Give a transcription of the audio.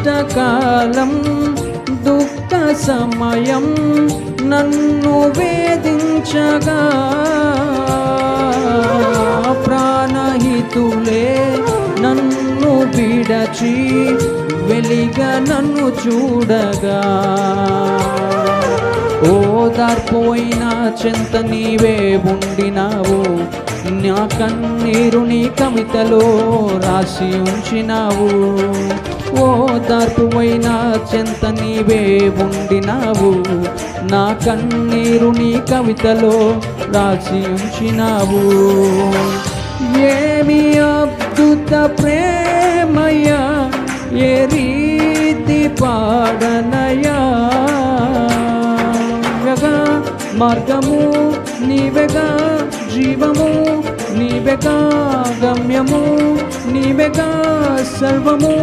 కష్టకాలం దుఃఖ సమయం నన్ను వేధించగా. ప్రాణహితులే నన్ను విడచి వెలిగా నన్ను చూడగా. ఓదార్పోయిన చెంత నీవే ఉండినావు. నా కన్నీరు నీ కవితలో రాసి ఉంచినావు. ఓదార్పువైన చెంత నీవే ఉండినావు. నా కన్నీరు నీ కవితలో రాసి ఉంచినావు. ఏమి అద్భుత ప్రేమయ్యా ఏ రీతి పాడన మార్గము నీవెగా జీవము నీవెగా గమ్యము నీవెగా సర్వము